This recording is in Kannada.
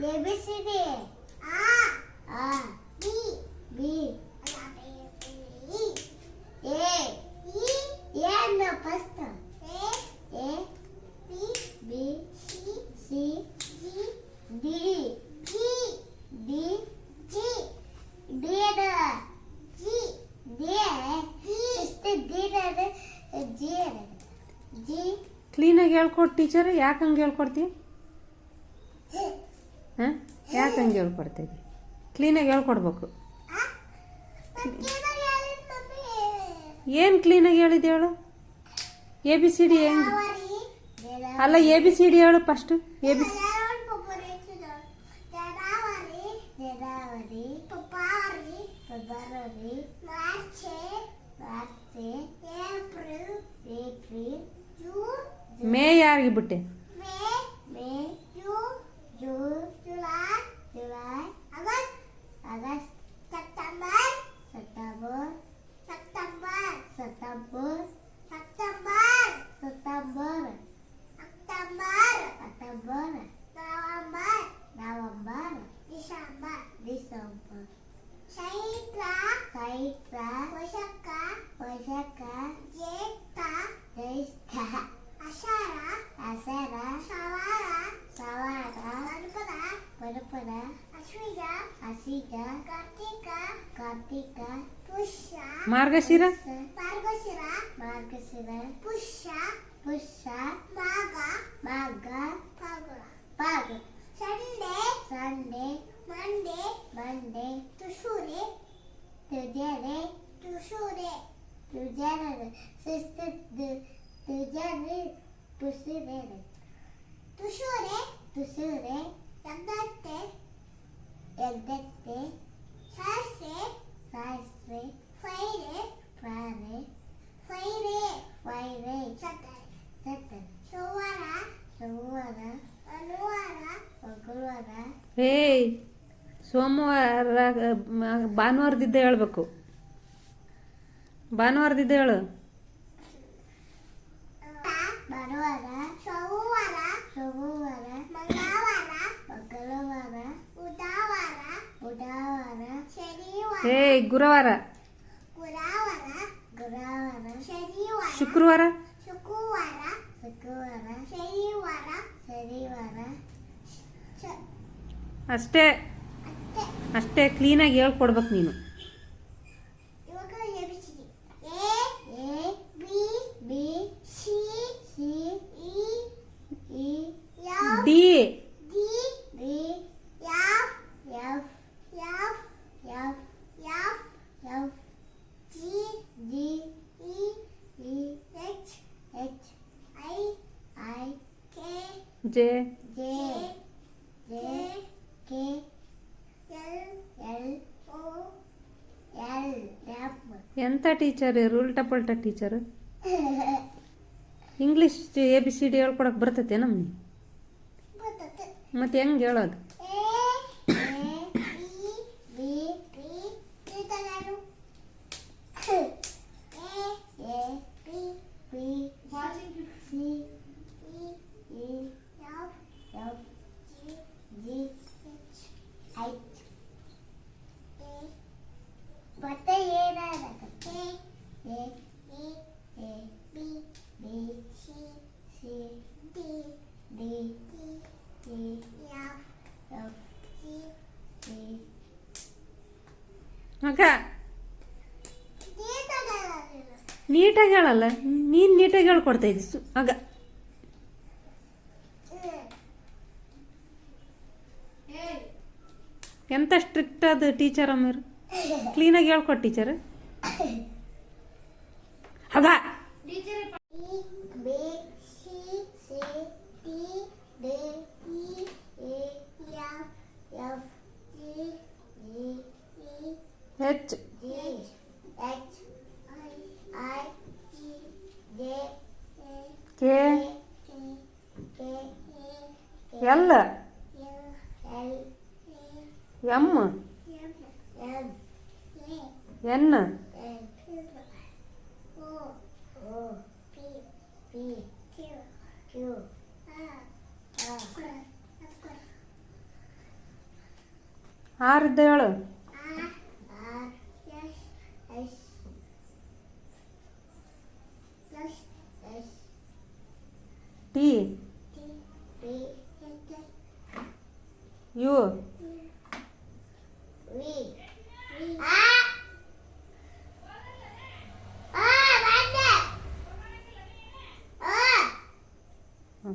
ಎ ಬಿ ಸಿ ಡಿ ಆ ಆ ಬಿ ಬಿ. ಎ. ಇ ಏನು first. A. A. B. B. C. C. G. D. G. D. G. D ಅದು. ಜಿ. ಡಿ ಸಿಸ್ಟರ್ ಡಿ ಅದು ಜಿ ಅದು. ಜಿ. ಕ್ಲೀನಾಗಿ ಹೇಳ್ಕೊಡು ಟೀಚರ್ ಯಾಕೆ ಹಂಗೆ ಹೇಳ್ಕೊಡ್ತೀವಿ ಯಾಕೆ ಹಂಗೆ ಹೇಳ್ಕೊಡ್ತಾಯಿದ್ದೆ ಕ್ಲೀನಾಗಿ ಹೇಳ್ಕೊಡ್ಬೇಕು. ಏನು ಕ್ಲೀನಾಗಿ ಹೇಳಿದ್ದು ಹೇಳು? ಎ ಬಿ ಸಿ ಡಿ ಹೆಂಗೆ? ಅಲ್ಲ ಎ ಬಿ ಸಿ ಡಿ ಹೇಳು ಫಸ್ಟು ಎ ಬಿ ಸಿ ಮೇ ಯಾರಿಗೆ ಬಿಟ್ಟೆ? ಪರಪರ ಅಶ್ವಿನ ಹಸಿಗ ಕಾರ್ತಿಕ ಕಾರ್ತಿಕ ಪುಷ್ಯ ಮಾರ್ಗಶಿರ ಮಾರ್ಗಶಿರ ಮಾರ್ಗಶಿರ ಪುಷ್ಯ ಪುಷ್ಯ ಮಾಘ ಮಾಘ Phalguna ಪಾಗ Sunday Sunday Monday Monday Tuesday ತುಜರೆ ತುಸೂರೆ ತುಜರೆ sister ತುಜರೆ ಪುಸಿರೆ ತುಸೂರೆ ತುಸುರೆ ಎದ್ದತ್ತೆ ಶಾಸ್ತ್ರೆ ಸಾಸ್ವೆ ಫೈರೆ ಪ್ರಾರೆ ಫೈರೆ ಫೈರೆ ಸತ್ತರೆ ಸತ್ತರೆ ಸೋಮವಾರ ಸೋವಾರ ಅನುವಾರ ಮಂಗಳವಾರ ಹೇ ಸೋಮವಾರ, ಭಾನುವಾರದಿದ್ದ ಹೇಳ್ಬೇಕು. ಭಾನುವಾರದಿದ್ದ ಹೇಳು. ಏಯ್ ಗುರುವಾರ. ಶುಕ್ರವಾರ? ಶುಕ್ರವಾರ ಶುಕ್ರವಾರ ಶನಿವಾರ ಶನಿವಾರ. ಶ- ಅಷ್ಟೇ. ಅಷ್ಟೇ. ಕ್ಲೀನಾಗಿ ಹೇಳ್ಕೊಡ್ಬೇಕು ನೀನು ಇವಾಗ ABCD A A B B C C E E F D D D F F F F F F G G E E H H I I K J. J. J. K. L. L O. L. ಎಂಥ ಟೀಚರ್ ಇರು ಉಲ್ಟಾ ಪಲ್ಟಾ teacher? English A B C D ಹೇಳ್ಕೊಡಕ್ಕೆ ಬರ್ತೈತೆ. ನಮ್ಗೆ ಮತ್ತೆ ಹೆಂಗೆ ಹೇಳೋದು? E F F G E ಮಗ ಇತಗಾರು ನೀಟಾಗಿ ಹೇಳಲ್ಲ ನೀನು ನೀಟಾಗಿ ಹೇಳ್ಕೊಡ್ತಾ ಇದ್ದಿ ಸು ಆಗ ಎಂಥ ಸ್ಟ್ರಿಕ್ಟ್ ಅದು ಟೀಚರ್ ಅಮ್ಮರು ಕ್ಲೀನಾಗಿ ಹೇಳ್ಕೊಟ್ಟು ಟೀಚರ್ ಆಗ E B C C D D E E F F G G E H G H I I G J A K T K A L L L A M M M A N N O O P P Q Q R R ಆರ್ದು ಹೇಳು ಟಿ ಯು ಹ್ಞೂ